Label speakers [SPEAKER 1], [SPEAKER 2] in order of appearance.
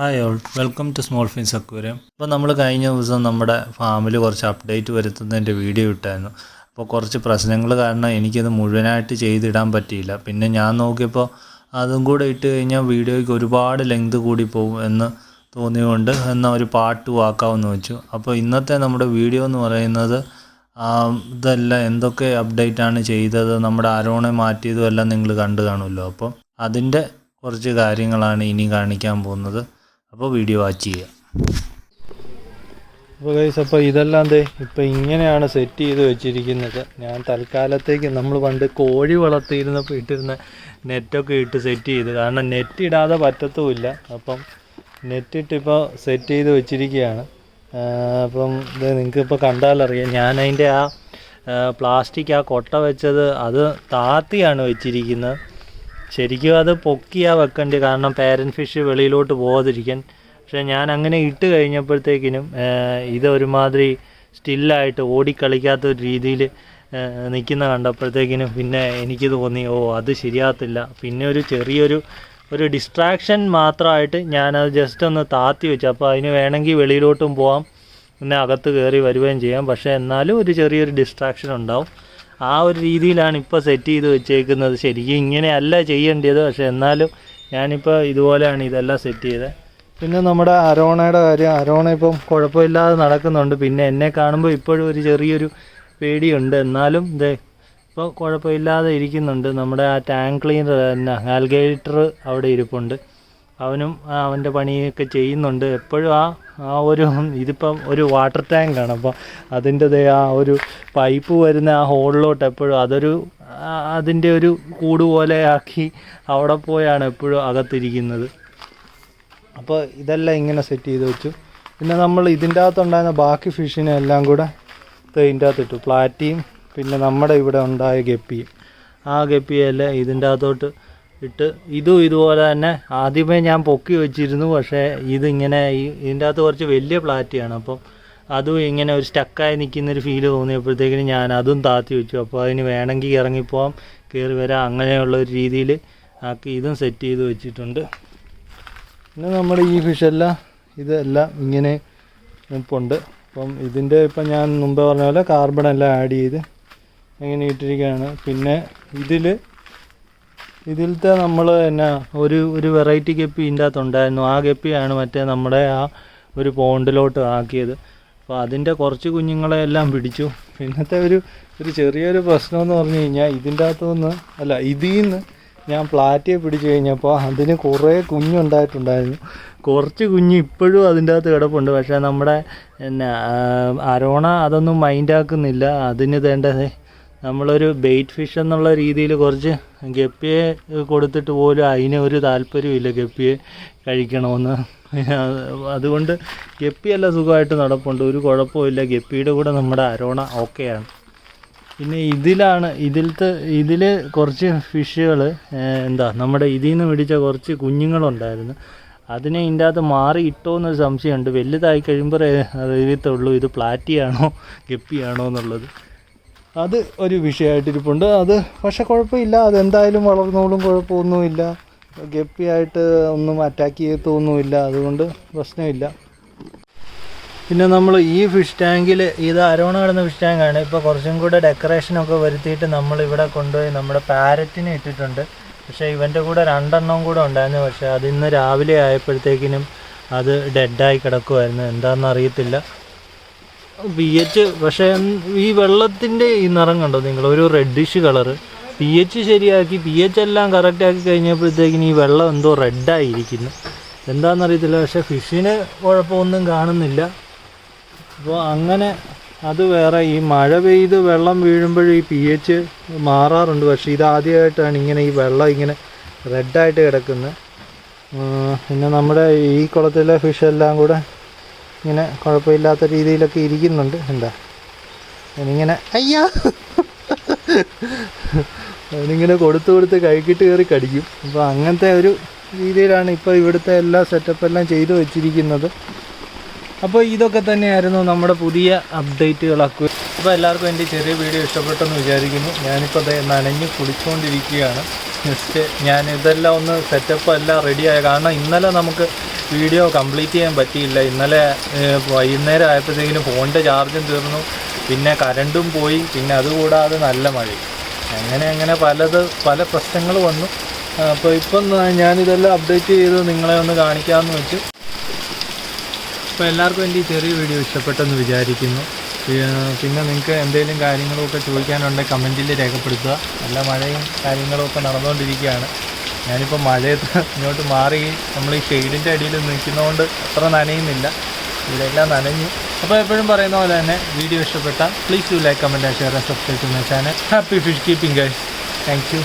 [SPEAKER 1] Hi all welcome to small fins aquarium അപ്പോൾ നമ്മൾ കഴിഞ്ഞ ദിവസം നമ്മുടെ ഫാമിൽ കുറച്ച് അപ്ഡേറ്റ് വരുത്തുന്നതിന്റെ വീഡിയോ ഇട്ടായിരുന്നു. അപ്പോൾ കുറച്ച് പ്രശ്നങ്ങൾ കാരണം എനിക്കത് മുഴുവനായിട്ട് ചെയ്തിടാൻ പറ്റിയില്ല. പിന്നെ ഞാൻ നോക്കിയപ്പോൾ അതും കൂടെ ഇട്ട് കഴിഞ്ഞാൽ വീഡിയോയ്ക്ക് ഒരുപാട് ലെങ്ത് കൂടി പോകും എന്ന് തോന്നിയുകൊണ്ട് എന്നാൽ ഒരു പാട്ട് വാക്കാമെന്ന് വെച്ചു. അപ്പോൾ ഇന്നത്തെ നമ്മുടെ വീഡിയോ എന്ന് പറയുന്നത് ഇതെല്ലാം എന്തൊക്കെ അപ്ഡേറ്റ് ആണ് ചെയ്തത് നമ്മുടെ ആരോണെ മാറ്റിയതും എല്ലാം നിങ്ങൾ കണ്ടു കാണുമല്ലോ. അപ്പോൾ അതിന്റെ കുറച്ച് കാര്യങ്ങളാണ് ഇനി കാണിക്കാൻ പോകുന്നത്. അപ്പോൾ വീഡിയോ വാച്ച് ചെയ്യുക.
[SPEAKER 2] അപ്പോൾ ഗൈസ് അപ്പോൾ ഇതെല്ലാം ദേ ഇപ്പോൾ ഇങ്ങനെയാണ് സെറ്റ് ചെയ്ത് വെച്ചിരിക്കുന്നത്. ഞാൻ തൽക്കാലത്തേക്ക് നമ്മൾ പണ്ട് കോഴി വളർത്തിയിരുന്നപ്പോൾ ഇട്ടിരുന്ന നെറ്റൊക്കെ ഇട്ട് സെറ്റ് ചെയ്ത്. കാരണം നെറ്റ് ഇടാതെ പറ്റത്തുമില്ല അപ്പം നെറ്റ് ഇട്ടിപ്പോൾ സെറ്റ് ചെയ്ത് വെച്ചിരിക്കുകയാണ്. അപ്പം ഇത് നിങ്ങൾക്കിപ്പോൾ കണ്ടാലറിയാം ഞാൻ അതിന്റെ ആ പ്ലാസ്റ്റിക് ആ കൊട്ട വെച്ചത് അത് താത്തിയാണ് വെച്ചിരിക്കുന്നത്. ശരിക്കും അത് പൊക്കിയാ വെക്കേണ്ടത് കാരണം പാരൻ ഫിഷ് വെളിയിലോട്ട് പോകാതിരിക്കാൻ പക്ഷേ ഞാൻ അങ്ങനെ ഇട്ട് കഴിഞ്ഞപ്പോഴത്തേക്കിനും ഇത് ഒരുമാതിരി സ്റ്റില്ലായിട്ട് ഓടിക്കളിക്കാത്ത ഒരു രീതിയിൽ നിൽക്കുന്ന കണ്ടപ്പോഴത്തേക്കിനും പിന്നെ എനിക്ക് തോന്നി ഓ അത് ശരിയാകത്തില്ല. പിന്നെ ഒരു ചെറിയൊരു ഒരു ഡിസ്ട്രാക്ഷൻ മാത്രമായിട്ട് ഞാനത് ജസ്റ്റ് ഒന്ന് താത്തി വെച്ചു. അപ്പോൾ അതിന് വേണമെങ്കിൽ വെളിയിലോട്ടും പോവാം. പിന്നെ അകത്ത് കയറി വരികയും ചെയ്യാം. പക്ഷേ എന്നാലും ഒരു ചെറിയൊരു ഡിസ്ട്രാക്ഷൻ ഉണ്ടാവും. ആ ഒരു രീതിയിലാണ് ഇപ്പോൾ സെറ്റ് ചെയ്ത് വെച്ചേക്കുന്നത്. ശരിക്കും ഇങ്ങനെയല്ല ചെയ്യേണ്ടത് പക്ഷേ എന്നാലും ഞാനിപ്പോൾ ഇതുപോലെയാണ് ഇതെല്ലാം സെറ്റ് ചെയ്തത് പിന്നെ നമ്മുടെ അരോണയുടെ കാര്യം. അരോണ ഇപ്പം കുഴപ്പമില്ലാതെ നടക്കുന്നുണ്ട്. പിന്നെ എന്നെ കാണുമ്പോൾ ഇപ്പോഴും ഒരു ചെറിയൊരു പേടിയുണ്ട്. എന്നാലും ഇതേ ഇപ്പോൾ കുഴപ്പമില്ലാതെ ഇരിക്കുന്നുണ്ട്. നമ്മുടെ ആ ടാങ്ക് ക്ലീനർ തന്നെ ആൽഗേറ്റർ അവിടെ ഇരിപ്പുണ്ട്. അവനും അവന്റെ പണിയൊക്കെ ചെയ്യുന്നുണ്ട്. എപ്പോഴും ആ ആ ഒരു ഇതിപ്പം ഒരു വാട്ടർ ടാങ്കാണ്. അപ്പോൾ അതിന്റെതേ ആ ഒരു പൈപ്പ് വരുന്ന ആ ഹോളിലോട്ട് എപ്പോഴും അതൊരു അതിന്റെ ഒരു കൂട് പോലെ ആക്കി അവിടെ പോയാണ് എപ്പോഴും അകത്തിരിക്കുന്നത്. അപ്പോൾ ഇതെല്ലാം ഇങ്ങനെ സെറ്റ് ചെയ്ത് വെച്ചു. പിന്നെ നമ്മൾ ഇതിന്റെ അകത്തുണ്ടായിരുന്ന ബാക്കി ഫിഷിനെ എല്ലാം കൂടെ ഇതിന്റെ അകത്തിട്ടു പ്ലാറ്റിയും പിന്നെ നമ്മുടെ ഇവിടെ ഉണ്ടായ ഗപ്പിയും. ആ ഗപ്പിയെല്ലാം ഇതിന്റെ അകത്തോട്ട് ഇട്ട് ഇതും ഇതുപോലെ തന്നെ ആദ്യമേ ഞാൻ പൊക്കി വെച്ചിരുന്നു പക്ഷേ ഇതിങ്ങനെ ഇതിന്റെ അകത്ത് കുറച്ച് വലിയ പ്ലാറ്റിയാണ് അപ്പം അതും ഇങ്ങനെ ഒരു സ്റ്റക്കായി നിൽക്കുന്നൊരു ഫീൽ തോന്നിയപ്പോഴത്തേക്കിനും ഞാൻ അതും താത്തി വെച്ചു. അപ്പോൾ അതിന് വേണമെങ്കിൽ ഇറങ്ങിപ്പോവാം കയറി വരാം അങ്ങനെയുള്ള ഒരു രീതിയിൽ ആക്കി ഇതും സെറ്റ് ചെയ്ത് വെച്ചിട്ടുണ്ട്. പിന്നെ നമ്മുടെ ഈ ഫിഷെല്ലാം ഇതെല്ലാം ഇങ്ങനെ നിൽപ്പുണ്ട് അപ്പം ഇതിന്റെ ഇപ്പം ഞാൻ മുമ്പേ പറഞ്ഞ പോലെ കാർബൺ എല്ലാം ആഡ് ചെയ്ത് ഇങ്ങനെ ഇട്ടിരിക്കുകയാണ്. പിന്നെ ഇതിൽ ഇതിലത്തെ നമ്മൾ എന്നാ ഒരു ഒരു വെറൈറ്റി ഗപ്പി ഇതിന്റെ അകത്തുണ്ടായിരുന്നു ആ ഗപ്പിയാണ് മറ്റേ നമ്മുടെ ആ ഒരു പോണ്ടിലോട്ട് ആക്കിയത്. അപ്പോൾ അതിന്റെ കുറച്ച് കുഞ്ഞുങ്ങളെ എല്ലാം പിടിച്ചു. ഇന്നത്തെ ഒരു ഒരു ചെറിയൊരു പ്രശ്നം എന്ന് പറഞ്ഞു കഴിഞ്ഞാൽ ഇതിന്റെ അകത്തുനിന്ന് അല്ല ഇതിൽ നിന്ന് ഞാൻ പ്ലാറ്റിയെ പിടിച്ചു കഴിഞ്ഞപ്പോൾ അതിന് കുറേ കുഞ്ഞുണ്ടായിട്ടുണ്ടായിരുന്നു. കുറച്ച് കുഞ്ഞ് ഇപ്പോഴും അതിന്റെ അകത്ത് കിടപ്പുണ്ട്. പക്ഷേ നമ്മുടെ എന്നാ അരോണ അതൊന്നും മൈൻഡാക്കുന്നില്ല അതിന് വേണ്ടത് നമ്മളൊരു ബെയ്റ്റ് ഫിഷ് എന്നുള്ള രീതിയിൽ കുറച്ച് ഗപ്പിയെ കൊടുത്തിട്ട് പോലും അതിന് ഒരു താല്പര്യമില്ല ഗപ്പിയെ കഴിക്കണമെന്ന്. അതുകൊണ്ട് ഗപ്പിയല്ല സുഖമായിട്ട് നടപ്പുണ്ട്. ഒരു കുഴപ്പമില്ല ഗപ്പിയുടെ കൂടെ നമ്മുടെ അരോണ ഓക്കെയാണ്. പിന്നെ ഇതിലാണ് ഇതിലത്തെ ഇതിൽ കുറച്ച് ഫിഷുകൾ എന്താ നമ്മുടെ ഇതിൽ നിന്ന് പിടിച്ച കുറച്ച് കുഞ്ഞുങ്ങളുണ്ടായിരുന്നു. അതിനെ ഇതിന്റെ അകത്ത് മാറി ഇട്ടോ എന്നൊരു സംശയമുണ്ട്. വലുതായി കഴിയുമ്പോൾ അറിയത്തുള്ളൂ ഇത് പ്ലാറ്റിയാണോ? ഗപ്പിയാണോ എന്നുള്ളത്. അത് ഒരു വിഷയമായിട്ടിരിപ്പുണ്ട് അത് പക്ഷെ കുഴപ്പമില്ല. അതെന്തായാലും വളർന്നോളും കുഴപ്പമൊന്നുമില്ല. ഗപ്പിയായിട്ട് ഒന്നും അറ്റാക്ക് ചെയ്യത്തൊന്നുമില്ല. അതുകൊണ്ട് പ്രശ്നമില്ല. പിന്നെ നമ്മൾ ഈ ഫിഷ് ടാങ്കിൽ ഇത് അരോണ കിടന്ന ഫിഷ് ടാങ്കാണ് ഇപ്പോൾ കുറച്ചും കൂടെ ഡെക്കറേഷനൊക്കെ വരുത്തിയിട്ട് നമ്മൾ ഇവിടെ കൊണ്ടുപോയി നമ്മുടെ പാരറ്റിനെ ഇട്ടിട്ടുണ്ട്. പക്ഷേ ഇവന്റെ കൂടെ രണ്ടെണ്ണം കൂടെ ഉണ്ടായിരുന്നു. പക്ഷേ അത് ഇന്ന് രാവിലെ ആയപ്പോഴത്തേക്കിനും അത് ഡെഡായി കിടക്കുമായിരുന്നു എന്താണെന്ന് അറിയത്തില്ല. പി എച്ച് പക്ഷേ ഈ വെള്ളത്തിന്റെ ഈ നിറം കണ്ടോ നിങ്ങൾ? ഒരു റെഡിഷ് കളറ് പി എച്ച് ശരിയാക്കി പി എച്ച് എല്ലാം കറക്റ്റ് ആക്കി കഴിഞ്ഞപ്പോഴത്തേക്കിന് ഈ വെള്ളം എന്തോ റെഡായിരിക്കുന്നു എന്താണെന്നറിയത്തില്ല പക്ഷേ ഫിഷിന് കുഴപ്പമൊന്നും കാണുന്നില്ല. അപ്പോൾ അങ്ങനെ അത് വേറെ ഈ മഴ പെയ്ത് വെള്ളം വീഴുമ്പോൾ ഈ പി എച്ച് മാറാറുണ്ട്. പക്ഷേ ഇതാദ്യമായിട്ടാണ് ഇങ്ങനെ ഈ വെള്ളം ഇങ്ങനെ റെഡായിട്ട് കിടക്കുന്നത്. പിന്നെ നമ്മുടെ ഈ കുളത്തിലെ ഫിഷെല്ലാം കൂടെ ഇങ്ങനെ കുഴപ്പമില്ലാത്ത രീതിയിലൊക്കെ ഇരിക്കുന്നുണ്ട്. എന്താ? അതിനിങ്ങനെ അയ്യാ! അതിനിങ്ങനെ കൊടുത്തു കൊടുത്ത് കൈക്കിട്ട് കയറി കടിക്കും. അപ്പോൾ അങ്ങനത്തെ ഒരു രീതിയിലാണ് ഇപ്പോൾ ഇവിടുത്തെ എല്ലാ സെറ്റപ്പ് എല്ലാം ചെയ്തു വെച്ചിരിക്കുന്നത്. അപ്പോൾ ഇതൊക്കെ തന്നെയായിരുന്നു നമ്മുടെ പുതിയ അപ്ഡേറ്റുകളൊക്കെ അപ്പോൾ എല്ലാവർക്കും എന്റെ ചെറിയ വീഡിയോ ഇഷ്ടപ്പെട്ടെന്ന് വിചാരിക്കുന്നു. ഞാനിപ്പോൾ അത് നനഞ്ഞ് കുളിച്ചുകൊണ്ടിരിക്കുകയാണ് ജസ്റ്റ് ഞാൻ ഇതെല്ലാം ഒന്ന് സെറ്റപ്പ് എല്ലാം റെഡിയായ കാരണം ഇന്നലെ നമുക്ക് വീഡിയോ കംപ്ലീറ്റ് ചെയ്യാൻ പറ്റിയില്ല. ഇന്നലെ വൈകുന്നേരം ആയപ്പോഴത്തേക്കിനും ഫോണിന്റെ ചാർജും തീർന്നു. പിന്നെ കരണ്ടും പോയി. പിന്നെ അതുകൂടാതെ നല്ല മഴയും അങ്ങനെ അങ്ങനെ പലത് പല പ്രശ്നങ്ങൾ വന്നു. അപ്പോൾ ഇപ്പം ഞാനിതെല്ലാം അപ്ഡേറ്റ് ചെയ്ത് നിങ്ങളെ ഒന്ന് കാണിക്കാമെന്ന് വെച്ചു. അപ്പോൾ എല്ലാവർക്കും എന്റെ ഈ ചെറിയ വീഡിയോ ഇഷ്ടപ്പെട്ടെന്ന് വിചാരിക്കുന്നു. പിന്നെ നിങ്ങൾക്ക് എന്തെങ്കിലും കാര്യങ്ങളൊക്കെ ചോദിക്കാനുണ്ടെങ്കിൽ കമന്റിൽ രേഖപ്പെടുത്തുക. നല്ല മഴയും കാര്യങ്ങളും ഒക്കെ നടന്നുകൊണ്ടിരിക്കുകയാണ്. ഞാനിപ്പോൾ മഴയത്ത് ഇങ്ങോട്ട് മാറി നമ്മൾ ഈ ഷെയ്ഡിന്റെ അടിയിൽ നിൽക്കുന്നതുകൊണ്ട് അത്ര നനയുന്നില്ല. ഇതെല്ലാം നനഞ്ഞു. അപ്പോൾ എപ്പോഴും പറയുന്ന പോലെ തന്നെ വീഡിയോ ഇഷ്ടപ്പെട്ടാൽ please do like comment share subscribe ചെയ്യുന്ന channel happy fish keeping guys thank you